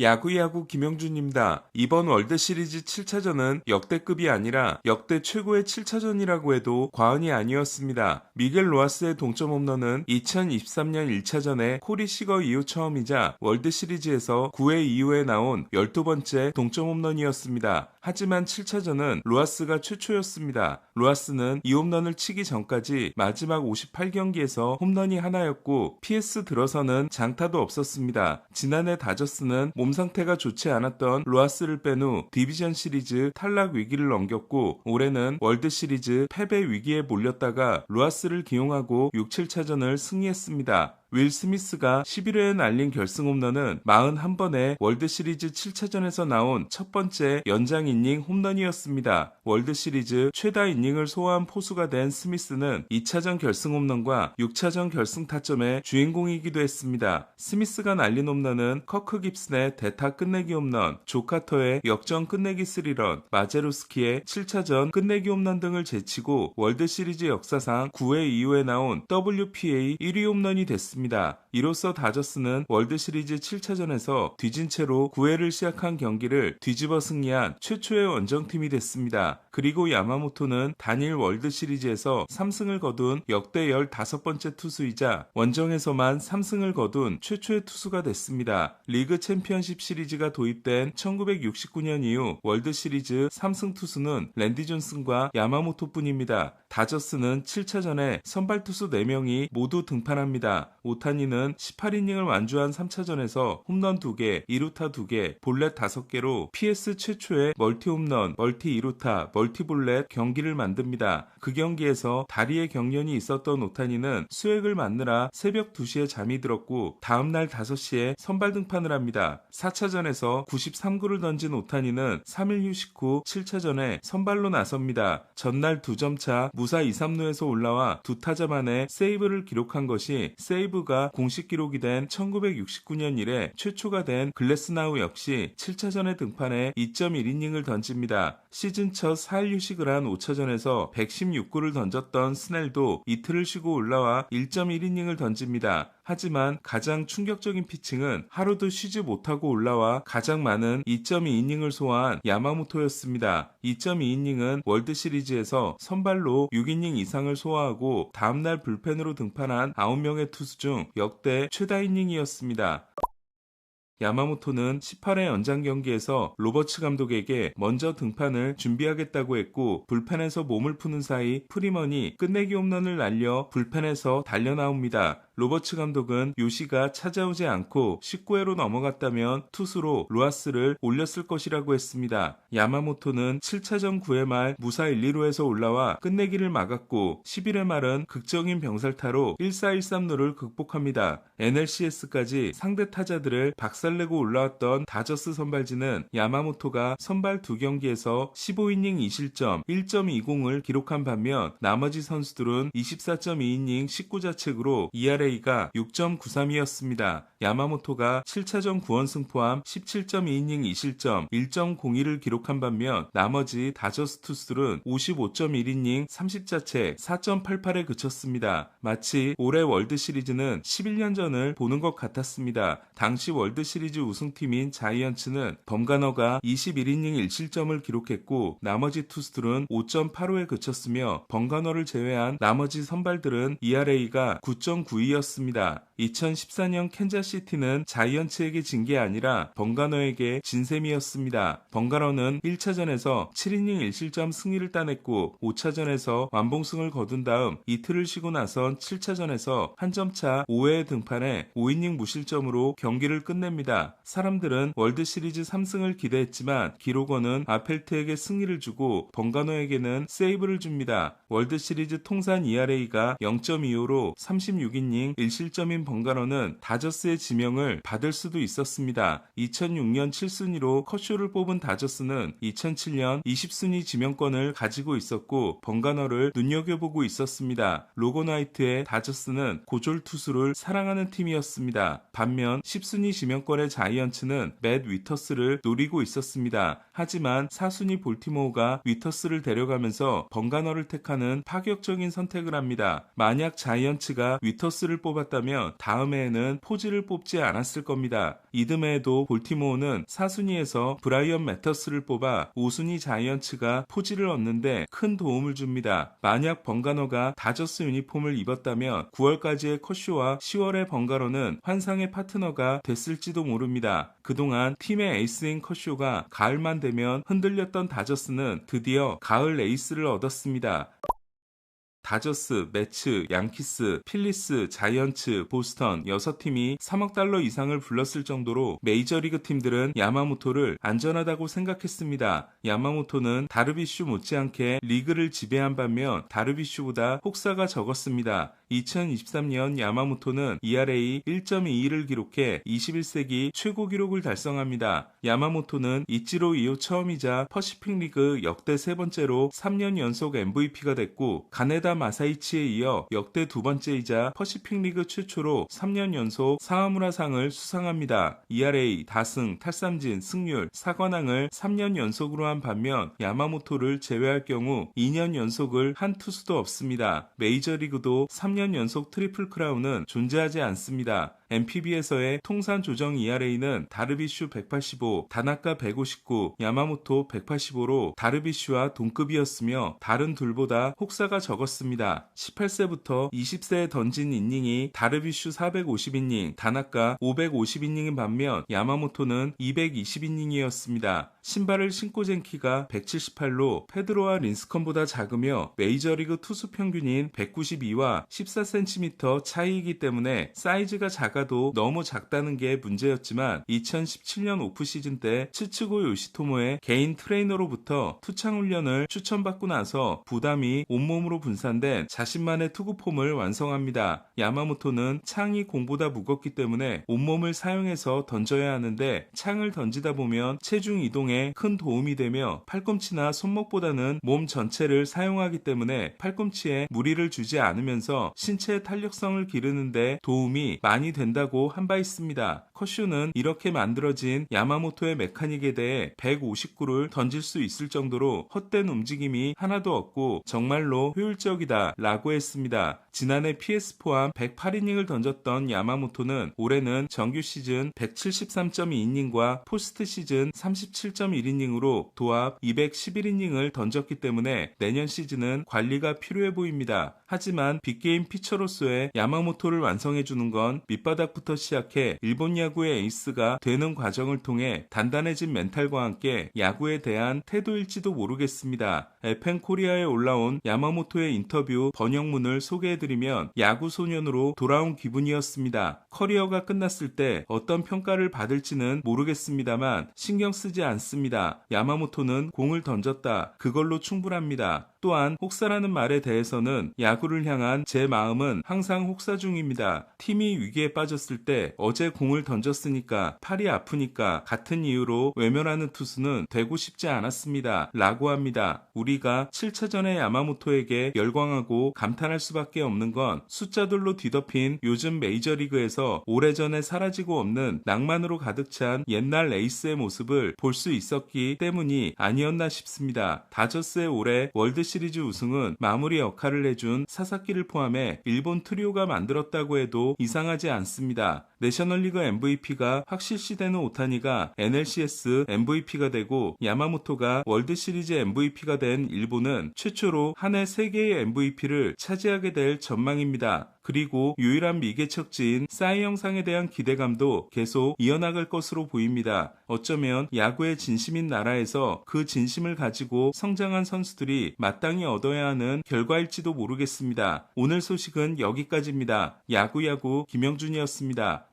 야구야구 김영준입니다. 이번 월드시리즈 7차전은 역대급이 아니라 역대 최고의 7차전이라고 해도 과언이 아니었습니다. 미겔 로하스의 동점 홈런은 2023년 1차전에 코리 시거 이후 처음이자 월드시리즈에서 9회 이후에 나온 12번째 동점 홈런이었습니다. 하지만 7차전은 로하스가 최초였습니다. 로하스는 이 홈런을 치기 전까지 마지막 58경기에서 홈런이 하나였고 PS 들어서는 장타도 없었습니다. 지난해 다저스는 몸 상태가 좋지 않았던 로하스를 뺀 후 디비전 시리즈 탈락 위기를 넘겼고 올해는 월드 시리즈 패배 위기에 몰렸다가 로하스를 기용하고 6, 7차전을 승리했습니다. 윌 스미스가 11회에 날린 결승 홈런은 41번의 월드시리즈 7차전에서 나온 첫 번째 연장 이닝 홈런이었습니다. 월드시리즈 최다 이닝을 소화한 포수가 된 스미스는 2차전 결승 홈런과 6차전 결승 타점의 주인공이기도 했습니다. 스미스가 날린 홈런은 커크 깁슨의 대타 끝내기 홈런, 조카터의 역전 끝내기 스리런, 마제루스키의 7차전 끝내기 홈런 등을 제치고 월드시리즈 역사상 9회 이후에 나온 WPA 1위 홈런이 됐습니다. 있습니다. 이로써 다저스는 월드시리즈 7차전에서 뒤진 채로 9회를 시작한 경기를 뒤집어 승리한 최초의 원정팀이 됐습니다. 그리고 야마모토는 단일 월드시리즈에서 3승을 거둔 역대 15번째 투수이자 원정에서만 3승을 거둔 최초의 투수가 됐습니다. 리그 챔피언십 시리즈가 도입된 1969년 이후 월드시리즈 3승 투수는 랜디 존슨과 야마모토뿐입니다. 다저스는 7차전에 선발 투수 4명이 모두 등판합니다. 오타니는 18이닝을 완주한 3차전에서 홈런 2개, 2루타 2개, 볼넷 5개로 PS 최초의 멀티 홈런, 멀티 2루타, 멀티 볼넷 경기를 만듭니다. 그 경기에서 다리에 경련이 있었던 오타니는 수액을 맞느라 새벽 2시에 잠이 들었고 다음날 5시에 선발 등판을 합니다. 4차전에서 93구를 던진 오타니는 3일 휴식 후 7차전에 선발로 나섭니다. 전날 2점 차 무사 2, 3루에서 올라와 두 타자 만에 세이브를 기록한 것이 세이브가 공식 기록이 된 1969년 이래 최초가 된 글래스나우 역시 7차전에 등판해 2.1이닝을 던집니다. 시즌 첫 4일 휴식을 한 5차전에서 116구를 던졌던 스넬도 이틀을 쉬고 올라와 1.1이닝을 던집니다. 하지만 가장 충격적인 피칭은 하루도 쉬지 못하고 올라와 가장 많은 2.2이닝을 소화한 야마모토였습니다. 2.2이닝은 월드 시리즈에서 선발로 6이닝 이상을 소화하고 다음날 불펜으로 등판한 9명의 투수 중 역대 최다 이닝이었습니다. 야마모토는 18회 연장 경기에서 로버츠 감독에게 먼저 등판을 준비하겠다고 했고 불펜에서 몸을 푸는 사이 프리먼이 끝내기 홈런을 날려 불펜에서 달려 나옵니다. 로버츠 감독은 요시가 찾아오지 않고 19회로 넘어갔다면 투수로 로하스를 올렸을 것이라고 했습니다. 야마모토는 7차전 9회 말 무사 1, 2루에서 올라와 끝내기를 막았고 11회 말은 극적인 병살타로 1-4-1-3루를 극복합니다. NLCS까지 상대 타자들을 박살내고 올라왔던 다저스 선발진은 야마모토가 선발 두 경기에서 15이닝 2실점 1.20을 기록한 반면 나머지 선수들은 24.2이닝 19자책으로 ERA ERA가 6.93이었습니다. 야마모토가 7차전 9원승 포함 17.2이닝 2실점 1.02를 기록한 반면 나머지 다저스 투수들은 55.1이닝 30자책 4.88에 그쳤습니다. 마치 올해 월드 시리즈는 11년 전을 보는 것 같았습니다. 당시 월드 시리즈 우승팀인 자이언츠는 범가너가 21이닝 1실점을 기록했고 나머지 투수들은 5.85에 그쳤으며 범가너를 제외한 나머지 선발들은 ERA가 9.92였습니다. 이었습니다. 2014년 캔자시티는 자이언츠에게 진 게 아니라 번가너에게 진 셈이었습니다. 번가너는 1차전에서 7이닝 1실점 승리를 따냈고 5차전에서 완봉승을 거둔 다음 이틀을 쉬고 나선 7차전에서 한 점차 5회에 등판해 5이닝 무실점으로 경기를 끝냅니다. 사람들은 월드시리즈 3승을 기대했지만 기록원은 아펠트에게 승리를 주고 번가너에게는 세이브를 줍니다. 월드시리즈 통산 ERA가 0.25로 36이닝 1실점인 번가로는 다저스의 지명을 받을 수도 있었습니다. 2006년 7순위로 커쇼를 뽑은 다저스는 2007년 20순위 지명권을 가지고 있었고 번가너를 눈여겨보고 있었습니다. 로고나이트의 다저스는 고졸 투수를 사랑하는 팀이었습니다. 반면 10순위 지명권의 자이언츠는 맷 위터스를 노리고 있었습니다. 하지만 4순위 볼티모어가 위터스를 데려가면서 번가너를 택하는 파격적인 선택을 합니다. 만약 자이언츠가 위터스 를 다저스를 뽑았다면 다음 해에는 포즈를 뽑지 않았을 겁니다. 이듬해에도 볼티모어는 4순위에서 브라이언 매터스를 뽑아 5순위 자이언츠가 포지를 얻는데 큰 도움을 줍니다. 만약 번가너가 다저스 유니폼을 입었다면 9월까지의 컷쇼와 10월의 번가너는 환상의 파트너가 됐을지도 모릅니다. 그동안 팀의 에이스인 컷쇼가 가을만 되면 흔들렸던 다저스는 드디어 가을 에이스를 얻었습니다. 다저스, 매츠, 양키스, 필리스, 자이언츠, 보스턴 6팀이 3억 달러 이상을 불렀을 정도로 메이저리그 팀들은 야마모토를 안전하다고 생각했습니다. 야마모토는 다르비슈 못지않게 리그를 지배한 반면 다르비슈보다 혹사가 적었습니다. 2023년 야마모토는 ERA 1.22를 기록해 21세기 최고 기록을 달성합니다. 야마모토는 이치로 이후 처음이자 퍼시픽 리그 역대 세 번째로 3년 연속 MVP가 됐고 가네다 마사이치에 이어 역대 두 번째이자 퍼시픽 리그 최초로 3년 연속 사하무라상을 수상합니다. ERA, 다승, 탈삼진, 승률, 사관왕을 3년 연속으로 한 반면 야마모토를 제외할 경우 2년 연속을 한 투수도 없습니다. 메이저리그도 3년 연속 트리플 크라운은 존재하지 않습니다. MPB에서의 통산 조정 ERA는 다르비슈 185, 다나카 159, 야마모토 185로 다르비슈와 동급이었으며 다른 둘보다 혹사가 적었습니다. 18세부터 20세에 던진 이닝이 다르비슈 450이닝, 다나카 550이닝인 반면 야마모토는 220이닝이었습니다. 신발을 신고 잰 키가 178로 페드로와 린스컨보다 작으며 메이저리그 투수 평균인 192와 14cm 차이이기 때문에 사이즈가 작아 도 너무 작다는 게 문제였지만 2017년 오프 시즌 때 츠츠고 요시토모의 개인 트레이너로부터 투창 훈련을 추천받고 나서 부담이 온몸으로 분산된 자신만의 투구 폼을 완성합니다. 야마모토는 창이 공보다 무겁기 때문에 온몸을 사용해서 던져야 하는데 창을 던지다 보면 체중 이동에 큰 도움이 되며 팔꿈치나 손목보다는 몸 전체를 사용하기 때문에 팔꿈치에 무리를 주지 않으면서 신체의 탄력성을 기르는데 도움이 많이 된다 고 한 바 있습니다. 컷슈는 이렇게 만들어진 야마모토의 메카닉에 대해 159를 던질 수 있을 정도로 헛된 움직임이 하나도 없고 정말로 효율적이다 라고 했습니다. 지난해 PS 포함 108이닝을 던졌던 야마모토는 올해는 정규 시즌 173.2이닝과 포스트 시즌 37.1이닝으로 도합 211이닝을 던졌기 때문에 내년 시즌은 관리가 필요해 보입니다. 하지만 빅게임 피처로서의 야마모토를 완성해주는 건 밑바닥 부터 시작해 일본 야구의 에이스가 되는 과정을 통해 단단해진 멘탈과 함께 야구에 대한 태도일지도 모르겠습니다. 에펜 코리아에 올라온 야마모토의 인터뷰 번역문을 소개해드리면 야구 소년으로 돌아온 기분이었습니다. 커리어가 끝났을 때 어떤 평가를 받을지는 모르겠습니다만 신경 쓰지 않습니다. 야마모토는 공을 던졌다. 그걸로 충분합니다. 또한 혹사라는 말에 대해서는 야구를 향한 제 마음은 항상 혹사 중입니다. 팀이 위기에 빠졌을 때 어제 공을 던졌으니까 팔이 아프니까 같은 이유로 외면하는 투수는 되고 싶지 않았습니다. 라고 합니다. 우리가 7차전의 야마모토에게 열광하고 감탄할 수밖에 없는 건 숫자들로 뒤덮인 요즘 메이저리그에서 오래전에 사라지고 없는 낭만으로 가득 찬 옛날 에이스의 모습을 볼 수 있었기 때문이 아니었나 싶습니다. 다저스의 올해 월드 시리즈 우승은 마무리 역할을 해준 사사키를 포함해 일본 트리오가 만들었다고 해도 이상하지 않습니다. 내셔널리그 MVP가 확실시되는 오타니가 NLCS MVP가 되고 야마모토가 월드시리즈 MVP가 된 일본은 최초로 한해 3개의 MVP를 차지하게 될 전망입니다. 그리고 유일한 미개척지인 싸이 영상에 대한 기대감도 계속 이어나갈 것으로 보입니다. 어쩌면 야구의 진심인 나라에서 그 진심을 가지고 성장한 선수들이 마땅히 얻어야 하는 결과일지도 모르겠습니다. 오늘 소식은 여기까지입니다. 야구야구 김영준이었습니다.